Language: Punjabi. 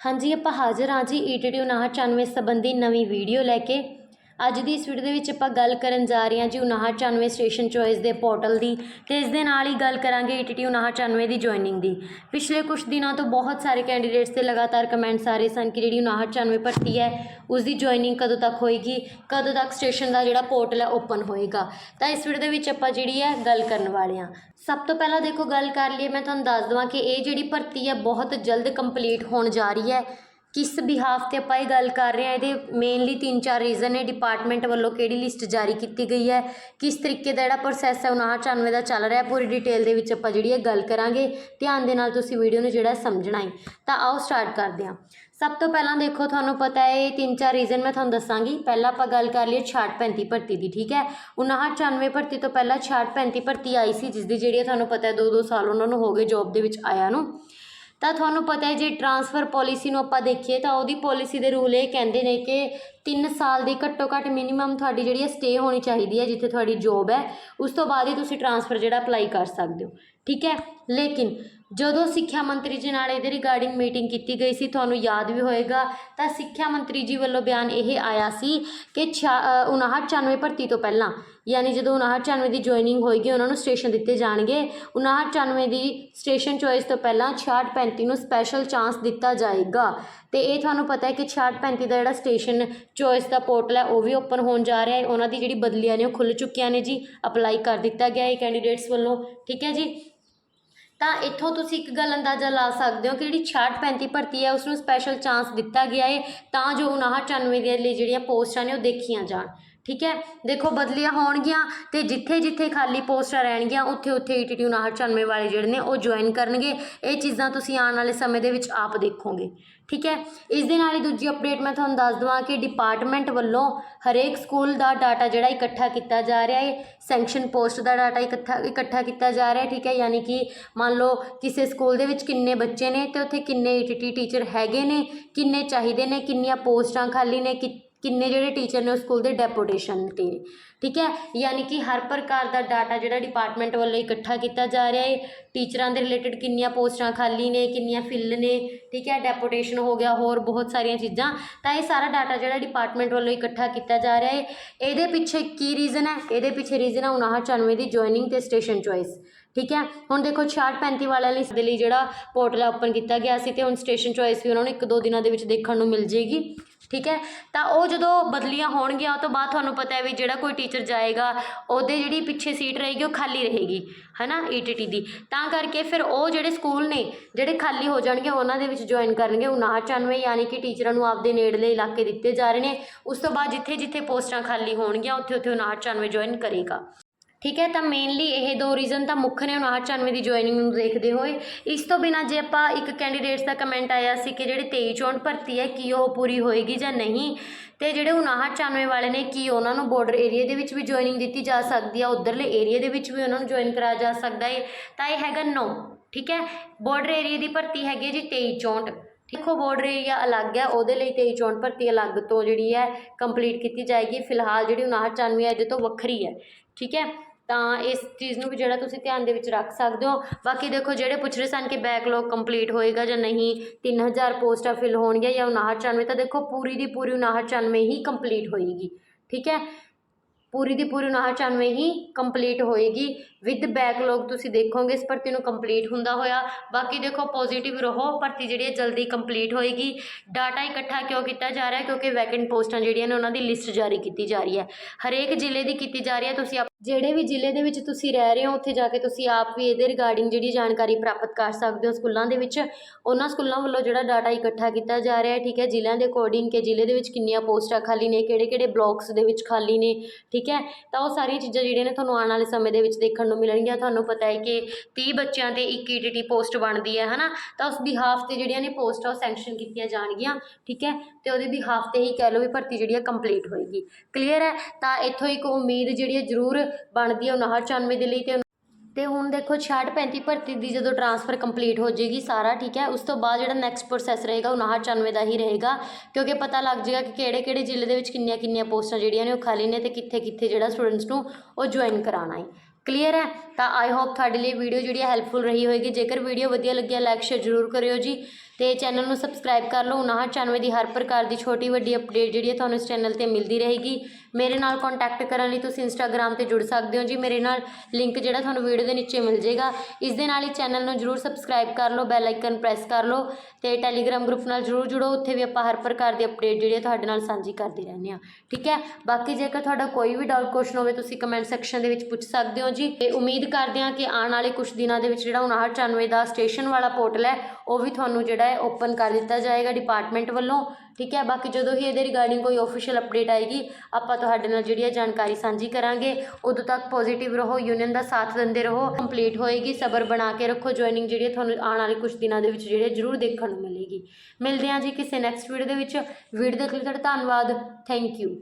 ਹਾਂਜੀ ਆਪਾਂ ਹਾਜ਼ਰ ਹਾਂ ਜੀ ਈਟੀਟੀ 5994 ਸੰਬੰਧੀ ਨਵੀਂ ਵੀਡੀਓ ਲੈ ਕੇ। ਅੱਜ ਦੀ ਇਸ ਵੀਡੀਓ ਦੇ ਵਿੱਚ ਆਪਾਂ ਗੱਲ ਕਰਨ ਜਾ ਰਹੇ ਹਾਂ ਜੀ 5994 ਸਟੇਸ਼ਨ ਚੋਇਸ ਦੇ ਪੋਰਟਲ ਦੀ ਤੇ ਇਸ ਦੇ ਨਾਲ ਹੀ ਗੱਲ ਕਰਾਂਗੇ ਈਟੀਟੀ 5994 ਦੀ ਜੁਆਇਨਿੰਗ ਦੀ। ਪਿਛਲੇ ਕੁਝ ਦਿਨਾਂ ਤੋਂ ਬਹੁਤ ਸਾਰੇ ਕੈਂਡੀਡੇਟਸ ਤੇ ਲਗਾਤਾਰ ਕਮੈਂਟਸ ਆ ਰਹੇ ਸਨ ਕਿ ਜਿਹੜੀ 5994 ਭਰਤੀ ਹੈ, ਉਸ ਦੀ ਜੁਆਇਨਿੰਗ ਕਦੋਂ ਤੱਕ ਹੋਏਗੀ, ਕਦੋਂ ਤੱਕ ਸਟੇਸ਼ਨ ਦਾ ਜਿਹੜਾ ਪੋਰਟਲ ਹੈ ਓਪਨ ਹੋਏਗਾ। ਤਾਂ ਇਸ ਵੀਡੀਓ ਦੇ ਵਿੱਚ ਆਪਾਂ ਜਿਹੜੀ ਹੈ ਗੱਲ ਕਰਨ ਵਾਲੇ ਹਾਂ। ਸਭ ਤੋਂ ਪਹਿਲਾਂ ਦੇਖੋ ਗੱਲ ਕਰ ਲਈਏ, ਮੈਂ ਤੁਹਾਨੂੰ ਦੱਸ ਦਵਾਂ ਕਿ ਇਹ ਜਿਹੜੀ ਭਰਤੀ ਹੈ ਬਹੁਤ ਜਲਦ ਕੰਪਲੀਟ ਹੋਣ ਜਾ ਰਹੀ ਹੈ। ਕਿਸ ਬਿਹਾਫ ਤੇ ਆਪਾਂ ਇਹ ਗੱਲ ਕਰ ਰਹੇ ਹਾਂ, ਇਹਦੇ ਮੇਨਲੀ ਤਿੰਨ ਚਾਰ ਰੀਜ਼ਨ ਨੇ ਡਿਪਾਰਟਮੈਂਟ ਵੱਲੋਂ ਕਿਹੜੀ ਲਿਸਟ ਜਾਰੀ ਕੀਤੀ ਗਈ ਹੈ, ਕਿਸ ਤਰੀਕੇ ਦਾ ਜਿਹੜਾ ਪ੍ਰੋਸੈਸ ਹੈ 5994 ਦਾ ਚੱਲ ਰਿਹਾ ਪੂਰੀ ਡਿਟੇਲ ਦੇ ਵਿੱਚ ਆਪਾਂ ਜਿਹੜੀ ਇਹ ਗੱਲ ਕਰਾਂਗੇ, ਧਿਆਨ ਦੇ ਨਾਲ ਤੁਸੀਂ ਵੀਡੀਓ ਨੂੰ ਜਿਹੜਾ ਸਮਝਣਾ ਹੈ। ਤਾਂ ਆਓ ਸਟਾਰਟ ਕਰਦੇ ਹਾਂ। ਸਭ ਤੋਂ ਪਹਿਲਾਂ ਦੇਖੋ, ਤੁਹਾਨੂੰ ਪਤਾ ਹੈ, ਇਹ ਤਿੰਨ ਚਾਰ ਰੀਜ਼ਨ ਮੈਂ ਤੁਹਾਨੂੰ ਦੱਸਾਂਗੀ। ਪਹਿਲਾਂ ਆਪਾਂ ਗੱਲ ਕਰ ਲਈਏ 6535 ਭਰਤੀ ਦੀ, ਠੀਕ ਹੈ? 5994 ਭਰਤੀ ਤੋਂ ਪਹਿਲਾਂ 6535 ਭਰਤੀ ਆਈ ਸੀ ਜਿਸ ਦੀ ਜਿਹੜੀ ਤੁਹਾਨੂੰ ਪਤਾ ਹੈ 2-2 ਸਾਲ ਉਹਨਾਂ ਨੂੰ ਹੋ ਗਏ ਜੌਬ ਦੇ ਵਿੱਚ ਆਇਆ ਨੂੰ। ਤਾਂ ਤੁਹਾਨੂੰ ਪਤਾ ਹੈ, ਜੇ ਟਰਾਂਸਫਰ ਪੋਲਿਸੀ ਨੂੰ ਆਪਾਂ ਦੇਖੀਏ ਤਾਂ ਉਹਦੀ ਪੋਲਿਸੀ ਦੇ ਰੂਲ ਇਹ ਕਹਿੰਦੇ ਨੇ ਕਿ ਤਿੰਨ ਸਾਲ ਦੀ ਘੱਟੋ ਘੱਟ ਮਿਨੀਮਮ ਤੁਹਾਡੀ ਜਿਹੜੀ ਹੈ ਸਟੇ ਹੋਣੀ ਚਾਹੀਦੀ ਹੈ, ਜਿੱਥੇ ਤੁਹਾਡੀ ਜੋਬ ਹੈ, ਉਸ ਤੋਂ ਬਾਅਦ ਹੀ ਤੁਸੀਂ ਟਰਾਂਸਫਰ ਜਿਹੜਾ ਅਪਲਾਈ ਕਰ ਸਕਦੇ ਹੋ। ਠੀਕ ਹੈ? ਲੇਕਿਨ ਜਦੋਂ ਸਿੱਖਿਆ ਮੰਤਰੀ ਜੀ ਨਾਲ ਇਹਦੇ ਰਿਗਾਰਡਿੰਗ ਮੀਟਿੰਗ ਕੀਤੀ ਗਈ ਸੀ, ਤੁਹਾਨੂੰ ਯਾਦ ਵੀ ਹੋਏਗਾ, ਤਾਂ ਸਿੱਖਿਆ ਮੰਤਰੀ ਜੀ ਵੱਲੋਂ ਬਿਆਨ ਇਹ ਆਇਆ ਸੀ ਕਿ 59 ਭਰਤੀ ਤੋਂ ਪਹਿਲਾਂ, ਯਾਨੀ ਜਦੋਂ 59 ਦੀ ਜੁਆਇਨਿੰਗ ਹੋਏਗੀ, ਉਹਨਾਂ ਨੂੰ ਸਟੇਸ਼ਨ ਦਿੱਤੇ ਜਾਣਗੇ। 59 ਦੀ ਸਟੇਸ਼ਨ ਚੋਇਸ ਤੋਂ ਪਹਿਲਾਂ 65 ਨੂੰ ਸਪੈਸ਼ਲ ਚਾਂਸ ਦਿੱਤਾ ਜਾਏਗਾ। ਤੇ ਇਹ ਤੁਹਾਨੂੰ ਪਤਾ ਹੈ ਕਿ 65 ਦਾ ਜਿਹੜਾ ਸਟੇਸ਼ਨ ਚੋਇਸ ਦਾ ਪੋਰਟਲ ਹੈ, ਉਹ ਵੀ ਓਪਨ ਹੋਣ ਜਾ ਰਿਹਾ ਹੈ। ਉਹਨਾਂ ਦੀ ਜਿਹੜੀ ਬਦਲੀਆਂ ਨੇ, ਉਹ ਖੁੱਲ ਚੁੱਕੀਆਂ ਨੇ ਜੀ ਅਪਲਾਈ ਕਰ ਦਿੱਤਾ ਗਿਆ ਹੈ ਕੈਂਡੀਡੇਟਸ ਵੱਲੋਂ। ਠੀਕ ਹੈ ਜੀ? ਤਾਂ ਇੱਥੋਂ ਤੁਸੀਂ ਇੱਕ ਗੱਲ ਅੰਦਾਜ਼ਾ ਲਾ ਸਕਦੇ ਹੋ ਕਿ ਜਿਹੜੀ 66 35 ਭਰਤੀ ਹੈ ਉਸ ਨੂੰ ਸਪੈਸ਼ਲ ਚਾਂਸ ਦਿੱਤਾ ਗਿਆ ਹੈ ਤਾਂ ਜੋ 59 94 ਦੇ ਲਈ ਜਿਹੜੀਆਂ ਪੋਸਟਾਂ ਨੇ ਉਹ ਦੇਖੀਆਂ ਜਾਣ। ਠੀਕ ਹੈ? ਦੇਖੋ, ਬਦਲੀਆਂ ਹੋਣਗੀਆਂ ਤੇ ਜਿੱਥੇ ਜਿੱਥੇ ਖਾਲੀ ਪੋਸਟਾਂ ਰਹਿਣਗੀਆਂ ਉੱਥੇ ਉੱਥੇ ਈਟੀਟੀ 59 ਵਾਲੇ ਜਿਹੜੇ ਨੇ, ਉਹ ਜੁਆਇਨ ਕਰਨਗੇ। ਇਹ ਚੀਜ਼ਾਂ ਤੁਸੀਂ ਆਉਣ ਵਾਲੇ ਸਮੇਂ ਦੇ ਵਿੱਚ ਆਪ ਦੇਖੋਗੇ। ਠੀਕ ਹੈ? ਇਸ ਦੇ ਨਾਲ ਹੀ ਦੂਜੀ ਅਪਡੇਟ ਮੈਂ ਤੁਹਾਨੂੰ ਦੱਸ ਦਵਾਂ ਕਿ ਡਿਪਾਰਟਮੈਂਟ ਵੱਲੋਂ ਹਰੇਕ ਸਕੂਲ ਦਾ ਡਾਟਾ ਜਿਹੜਾ ਇਕੱਠਾ ਕੀਤਾ ਜਾ ਰਿਹਾ ਹੈ ਸੈਂਕਸ਼ਨ ਪੋਸਟ ਦਾ ਡਾਟਾ ਇਕੱਠਾ ਇਕੱਠਾ ਕੀਤਾ ਜਾ ਰਿਹਾ ਹੈ, ਠੀਕ ਹੈ? ਯਾਨੀ ਕਿ ਮੰਨ ਲਓ ਕਿਸੇ ਸਕੂਲ ਦੇ ਵਿੱਚ ਕਿੰਨੇ ਬੱਚੇ ਨੇ ਤੇ ਉੱਥੇ ਕਿੰਨੇ ਈਟੀਟੀ ਟੀਚਰ ਹੈਗੇ ਨੇ, ਕਿੰਨੇ ਚਾਹੀਦੇ ਨੇ, ਕਿੰਨੀਆਂ ਪੋਸਟਾਂ ਖਾਲੀ ਨੇ, ਕਿ ਕਿੰਨੇ ਜਿਹੜੇ ਟੀਚਰ ਨੇ ਉਹ ਸਕੂਲ ਦੇ ਡੈਪੂਟੇਸ਼ਨ ਤੇ। ਠੀਕ ਹੈ? ਯਾਨੀ ਕਿ ਹਰ ਪ੍ਰਕਾਰ ਦਾ ਡਾਟਾ ਜਿਹੜਾ ਡਿਪਾਰਟਮੈਂਟ ਵੱਲੋਂ ਇਕੱਠਾ ਕੀਤਾ ਜਾ ਰਿਹਾ ਹੈ। ਟੀਚਰਾਂ ਦੇ ਰਿਲੇਟਡ ਕਿੰਨੀਆਂ ਪੋਸਟਾਂ ਖਾਲੀ ਨੇ, ਕਿੰਨੀਆਂ ਫਿਲ ਨੇ। ਠੀਕ ਹੈ? ਡੈਪੂਟੇਸ਼ਨ ਹੋ ਗਿਆ, ਹੋਰ ਬਹੁਤ ਸਾਰੀਆਂ ਚੀਜ਼ਾਂ। ਤਾਂ ਇਹ ਸਾਰਾ ਡਾਟਾ ਜਿਹੜਾ ਡਿਪਾਰਟਮੈਂਟ ਵੱਲੋਂ ਇਕੱਠਾ ਕੀਤਾ ਜਾ ਰਿਹਾ ਹੈ। ਇਹਦੇ ਪਿੱਛੇ ਕੀ ਰੀਜ਼ਨ ਹੈ? ਇਹਦੇ ਪਿੱਛੇ ਰੀਜ਼ਨ ਹੈ 59 ਦੀ ਜੁਆਇਨਿੰਗ ਤੇ ਸਟੇਸ਼ਨ ਚੋਇਸ ਠੀਕ ਹੈ? ਹੁਣ ਦੇਖੋ 66 35 ਵਾਲਿਆਂ ਲਈ ਦੇ ਲਈ ਜਿਹੜਾ ਪੋਰਟਲ ਓਪਨ ਕੀਤਾ ਗਿਆ ਸੀ ਤੇ ਹੁਣ ਸਟੇਸ਼ਨ ਚੋਇਸ ਵੀ ਉਹਨਾਂ ਨੂੰ ਇੱਕ ਦੋ ਦਿਨਾਂ ਦੇ ਵਿੱਚ ਦੇਖਣ ਨੂੰ ਮਿਲ ਜੇਗੀ। ਠੀਕ ਹੈ? ਤਾਂ ਉਹ ਜਦੋਂ ਬਦਲੀਆਂ ਹੋਣਗੀਆਂ, ਉਹ ਤੋਂ ਬਾਅਦ ਤੁਹਾਨੂੰ ਪਤਾ ਹੈ ਵੀ ਜਿਹੜਾ ਕੋਈ ਟੀਚਰ ਜਾਏਗਾ, ਉਹਦੇ ਜਿਹੜੀ ਪਿੱਛੇ ਸੀਟ ਰਹੇਗੀ, ਉਹ ਖਾਲੀ ਰਹੇਗੀ ਹੈ ਹੈਨਾ ਈਟੀਟੀ ਦੀ। ਤਾਂ ਕਰਕੇ ਫਿਰ ਉਹ ਜਿਹੜੇ ਸਕੂਲ ਨੇ, ਜਿਹੜੇ ਖਾਲੀ ਹੋ ਜਾਣਗੇ, ਉਹਨਾਂ ਦੇ ਵਿੱਚ ਜੁਆਇਨ ਕਰਨਗੇ 59 ਯਾਨੀ ਕਿ ਟੀਚਰਾਂ ਨੂੰ ਆਪਦੇ ਨੇੜਲੇ ਇਲਾਕੇ ਦਿੱਤੇ ਜਾ ਰਹੇ ਨੇ। ਉਸ ਤੋਂ ਬਾਅਦ ਜਿੱਥੇ ਜਿੱਥੇ ਪੋਸਟਾਂ ਖਾਲੀ ਹੋਣਗੀਆਂ ਉੱਥੇ ਉੱਥੇ 59 ਜੁਆਇਨ ਕਰੇਗਾ। ਠੀਕ ਹੈ, ਤਾਂ ਮੇਨਲੀ ਇਹ ਦੋ ਰੀਜ਼ਨ ਤਾਂ ਮੁੱਖ ਨੇ 59 ਦੀ ਜੁਆਇਨਿੰਗ ਨੂੰ ਦੇਖਦੇ ਹੋਏ। ਇਸ ਤੋਂ ਬਿਨਾਂ ਜੇ ਆਪਾਂ ਇੱਕ ਕੈਂਡੀਡੇਟਸ ਦਾ ਕਮੈਂਟ ਆਇਆ ਸੀ ਕਿ ਜਿਹੜੇ 23 ਚੋਣ ਭਰਤੀ ਹੈ, ਕੀ ਉਹ ਪੂਰੀ ਹੋਏਗੀ ਜਾਂ ਨਹੀਂ, ਤੇ ਜਿਹੜੇ 59 ਵਾਲੇ ਨੇ, ਕੀ ਉਹਨਾਂ ਨੂੰ ਬਾਰਡਰ ਏਰੀਆ ਦੇ ਵਿੱਚ ਵੀ ਜੁਆਇਨਿੰਗ ਦਿੱਤੀ ਜਾ ਸਕਦੀ ਆ, ਉਧਰਲੇ ਏਰੀਆ ਦੇ ਵਿੱਚ ਵੀ ਉਹਨਾਂ ਨੂੰ ਜੁਆਇਨ ਕਰਾਇਆ ਜਾ ਸਕਦਾ ਹੈ ਤਾਂ ਇਹ ਹੈਗਾ ਨੋ, ਠੀਕ ਹੈ? ਬਾਰਡਰ ਏਰੀਆ ਦੀ ਭਰਤੀ ਹੈਗੀ ਜੀ 23 ਚੋਂਟ ਦੇਖੋ ਬਾਰਡਰ ਏਰੀਆ ਅਲੱਗ ਹੈ, ਉਹਦੇ ਲਈ 23 ਚੋਣ ਭਰਤੀ ਅਲੱਗ ਤੋਂ ਜਿਹੜੀ ਹੈ ਕੰਪਲੀਟ ਕੀਤੀ ਜਾਏਗੀ। ਫਿਲਹਾਲ ਜਿਹੜੀ 59 ਹੈ, ਇਹਦੇ ਤੋਂ ਵੱਖਰੀ ਹੈ, ਠੀਕ ਹੈ? ਤਾਂ ਇਸ ਚੀਜ਼ ਨੂੰ ਵੀ ਜਿਹੜਾ ਤੁਸੀਂ ਧਿਆਨ ਦੇ ਵਿੱਚ ਰੱਖ ਸਕਦੇ ਹੋ। ਬਾਕੀ ਦੇਖੋ, ਜਿਹੜੇ ਪੁੱਛ ਰਹੇ ਸਨ ਕਿ ਬੈਕਲੌਗ ਕੰਪਲੀਟ ਹੋਏਗਾ ਜਾਂ ਨਹੀਂ 3000 ਪੋਸਟਾਂ ਫਿਲ ਹੋਣਗੀਆਂ ਜਾਂ 59 ਤਾਂ ਦੇਖੋ, ਪੂਰੀ ਦੀ ਪੂਰੀ 59 ਹੀ ਕੰਪਲੀਟ ਹੋਏਗੀ। ਠੀਕ ਹੈ? ਪੂਰੀ ਦੀ ਪੂਰੀ 59 ਹੀ ਕੰਪਲੀਟ ਹੋਏਗੀ। ਵਿਦ ਬੈਕਲੌਗ ਤੁਸੀਂ ਦੇਖੋਗੇ, ਇਸ ਭਰਤੀ ਨੂੰ ਕੰਪਲੀਟ ਹੁੰਦਾ ਹੋਇਆ। ਬਾਕੀ ਦੇਖੋ ਪੋਜ਼ਿਟਿਵ ਰਹੋ, ਭਰਤੀ ਜਿਹੜੀ ਹੈ ਜਲਦੀ ਕੰਪਲੀਟ ਹੋਏਗੀ। ਡਾਟਾ ਇਕੱਠਾ ਕਿਉਂ ਕੀਤਾ ਜਾ ਰਿਹਾ ਕਿਉਂਕਿ ਵੈਕੈਂਟ ਪੋਸਟਾਂ ਜਿਹੜੀਆਂ ਨੇ, ਉਹਨਾਂ ਦੀ ਲਿਸਟ ਜਾਰੀ ਕੀਤੀ ਜਾ ਰਹੀ ਹੈ। ਹਰੇਕ ਜ਼ਿਲ੍ਹੇ ਦੀ ਕੀਤੀ ਜਾ ਰਹੀ ਹੈ, ਤੁਸੀਂ ਆਪ- ਜਿਹੜੇ ਵੀ ਜ਼ਿਲ੍ਹੇ ਦੇ ਵਿੱਚ ਤੁਸੀਂ ਰਹਿ ਰਹੇ ਹੋ, ਉੱਥੇ ਜਾ ਕੇ ਤੁਸੀਂ ਆਪ ਵੀ ਇਹਦੇ ਰਿਗਾਰਡਿੰਗ ਜਿਹੜੀ ਜਾਣਕਾਰੀ ਪ੍ਰਾਪਤ ਕਰ ਸਕਦੇ ਹੋ ਸਕੂਲਾਂ ਦੇ ਵਿੱਚ। ਉਹਨਾਂ ਸਕੂਲਾਂ ਵੱਲੋਂ ਜਿਹੜਾ ਡਾਟਾ ਇਕੱਠਾ ਕੀਤਾ ਜਾ ਰਿਹਾ ਹੈ, ਠੀਕ ਹੈ, ਜ਼ਿਲ੍ਹਿਆਂ ਦੇ ਅਕੋਰਡਿੰਗ ਕਿ ਜ਼ਿਲ੍ਹੇ ਦੇ ਵਿੱਚ ਕਿੰਨੀਆਂ ਪੋਸਟਾਂ ਖਾਲੀ ਨੇ ਕਿਹੜੇ ਕਿਹੜੇ ਬਲਾਕਸ ਦੇ ਵਿੱਚ ਖਾਲੀ ਨੇ, ਠੀਕ ਹੈ। ਤਾਂ ਉਹ ਸਾਰੀਆਂ ਚੀਜ਼ਾਂ ਜਿਹੜੀਆਂ ਨੇ ਤੁਹਾਨੂੰ ਆਉਣ ਵਾਲੇ ਸਮੇਂ ਦੇ ਵਿੱਚ ਦੇਖਣ ਨੂੰ ਮਿਲਣਗੀਆਂ। ਤੁਹਾਨੂੰ ਪਤਾ ਹੈ ਕਿ 30 ਬੱਚਿਆਂ ਤੇ ਇੱਕ ਈਟੀਟੀ ਪੋਸਟ ਬਣਦੀ ਹੈ, ਹਨਾ? ਤਾਂ ਉਸ ਬਿਹਾਫ ਤੇ ਜਿਹੜੀਆਂ ਨੇ ਪੋਸਟਾਂ ਉਹ ਸੈਂਕਸ਼ਨ ਕੀਤੀਆਂ ਜਾਣਗੀਆਂ, ਠੀਕ ਹੈ? ਤੇ ਉਹਦੇ ਬਿਹਾਫ ਤੇ ਹੀ ਕਹਿ ਲਓ ਵੀ ਭਰਤੀ ਜਿਹੜੀ ਹੈ ਕੰਪਲੀਟ ਹੋਏਗੀ। ਕਲੀਅਰ ਹੈ? ਤਾਂ ਇੱਥੋਂ ਇੱਕ ਉਮੀਦ ਜਿਹੜੀ ਹੈ ਜ਼ਰੂਰ ਬਣਦੀ ਹੈ 59 ਦੇ ਲਈ ਤੇ ਤੇ ਹੁਣ ਦੇਖੋ 66 35 ਭਰਤੀ ਦੀ ਜਦੋਂ ਟਰਾਂਸਫਰ ਕੰਪਲੀਟ ਹੋ ਜਾਏਗੀ ਸਾਰਾ, ਠੀਕ ਹੈ? ਉਸ ਤੋਂ ਬਾਅਦ ਜਿਹੜਾ ਨੈਕਸਟ ਪ੍ਰੋਸੈਸ ਰਹੇਗਾ ਉਹ 59 ਦਾ ਹੀ ਰਹੇਗਾ, ਕਿਉਂਕਿ ਪਤਾ ਲੱਗ ਜਾਏਗਾ ਕਿ ਕਿਹੜੇ ਕਿਹੜੇ ਜ਼ਿਲ੍ਹੇ ਦੇ ਵਿੱਚ ਕਿੰਨੀਆਂ ਕਿੰਨੀਆਂ ਪੋਸਟਾਂ ਜਿਹੜੀਆਂ ਨੇ ਉਹ ਖਾਲੀ ਨੇ ਤੇ ਕਿੱਥੇ ਕਿੱਥੇ ਜਿਹੜਾ ਸਟੂਡੈਂਟਸ ਨੂੰ ਉਹ ਜੁਆਇਨ ਕਰਾਉਣਾ ਹੈ। ਕਲੀਅਰ ਹੈ? ਤਾਂ ਆਈ ਹੋਪ ਤੁਹਾਡੇ ਲਈ ਵੀਡੀਓ ਜਿਹੜੀ ਹੈ ਹੈਲਪਫੁਲ ਰਹੀ ਹੋਏਗੀ। ਜੇਕਰ ਵੀਡੀਓ ਵਧੀਆ ਲੱਗਿਆ ਲਾਈਕ ਸ਼ੇਅਰ ਜ਼ਰੂਰ ਕਰਿਓ ਜੀ। ਤੇ ਚੈਨਲ ਨੂੰ ਸਬਸਕ੍ਰਾਈਬ ਕਰ ਲਓ। 5994 ਦੀ ਹਰ ਪ੍ਰਕਾਰ ਦੀ ਛੋਟੀ ਵੱਡੀ ਅਪਡੇਟ ਜਿਹੜੀ ਹੈ ਤੁਹਾਨੂੰ ਇਸ ਚੈਨਲ ਤੇ ਮਿਲਦੀ ਰਹੇਗੀ। ਮੇਰੇ ਨਾਲ ਕੰਟੈਕਟ ਕਰਨ ਲਈ ਤੁਸੀਂ ਇੰਸਟਾਗ੍ਰam ਤੇ ਜੁੜ ਸਕਦੇ ਹੋ ਜੀ। ਮੇਰੇ ਨਾਲ ਲਿੰਕ ਜਿਹੜਾ ਤੁਹਾਨੂੰ ਵੀਡੀਓ ਦੇ ਨੀਚੇ ਮਿਲ ਜਾਏਗਾ। ਇਸ ਦੇ ਨਾਲ ਹੀ ਚੈਨਲ ਨੂੰ ਜਰੂਰ ਸਬਸਕ੍ਰਾਈਬ ਕਰ ਲਓ ਬੈਲ ਆਈਕਨ ਪ੍ਰੈਸ ਕਰ ਲਓ ਤੇ ਟੈਲੀਗ੍ਰਾਮ ਗਰੁੱਪ ਨਾਲ ਜਰੂਰ ਜੁੜੋ। ਉੱਥੇ ਵੀ ਆਪਾਂ ਹਰ ਪ੍ਰਕਾਰ ਦੀ ਅਪਡੇਟ ਜਿਹੜੀ ਹੈ ਤੁਹਾਡੇ ਨਾਲ ਸਾਂਝੀ ਕਰਦੇ ਰਹਿੰਦੇ ਹਾਂ। ਠੀਕ ਹੈ? ਬਾਕੀ ਜੇਕਰ ਤੁਹਾਡਾ ਕੋਈ ਵੀ ਡਾਊਟ ਕੁਐਸਚਨ ਹੋਵੇ, ਤੁਸੀਂ ਕਮੈਂਟ ਸੈਕਸ਼ਨ ਦੇ ਵਿੱਚ ਪੁੱਛ ਸਕਦੇ ਹੋ ਜੀ। ਤੇ ਉਮੀਦ ਕਰਦੇ ਹਾਂ ਕਿ ਆਉਣ ਵਾਲੇ ਕੁਝ ਦਿਨਾਂ ਦੇ ਵਿੱਚ ਜਿਹੜਾ 5994 ਦਾ ਸਟੇਸ਼ਨ ਵਾਲਾ ਪੋਰਟਲ ਹੈ, ਉਹ ਵੀ ਤੁਹਾਨੂੰ ਜਿਹੜਾ ਹੈ ਓਪਨ ਕਰ ਦਿੱਤਾ ਜਾਏਗਾ ਡਿਪਾਰਟਮੈਂਟ ਵੱਲੋਂ, ਠੀਕ ਹੈ? ਬਾਕੀ ਜਦੋਂ ਹੀ ਇਹਦੇ ਰਿਗਾਰਡਿੰਗ ਕੋਈ ਆਫੀਸ਼ੀਅਲ ਅਪਡੇਟ ਆਏਗੀ, ਆਪਾਂ ਤੁਹਾਡੇ ਨਾਲ ਜਿਹੜੀ ਹੈ ਜਾਣਕਾਰੀ ਸਾਂਝੀ ਕਰਾਂਗੇ। ਉਦੋਂ ਤੱਕ ਪੋਜ਼ਿਟਿਵ ਰਹੋ ਯੂਨੀਅਨ ਦਾ ਸਾਥ ਦਿੰਦੇ ਰਹੋ ਕੰਪਲੀਟ ਹੋਏਗੀ, ਸਬਰ ਬਣਾ ਕੇ ਰੱਖੋ ਜੁਆਇਨਿੰਗ ਜਿਹੜੀ ਹੈ ਤੁਹਾਨੂੰ ਆਉਣ ਵਾਲੇ ਕੁਝ ਦਿਨਾਂ ਦੇ ਵਿੱਚ ਜਿਹੜੇ ਜ਼ਰੂਰ ਦੇਖਣ ਨੂੰ ਮਿਲੇਗੀ। ਮਿਲਦੇ ਹਾਂ ਜੀ ਕਿਸੇ ਨੈਕਸਟ ਵੀਡੀਓ ਦੇ ਵਿੱਚ। ਵੀਡੀਓ ਦੇਖਣ ਲਈ ਤੁਹਾਡਾ ਧੰਨਵਾਦ। Thank you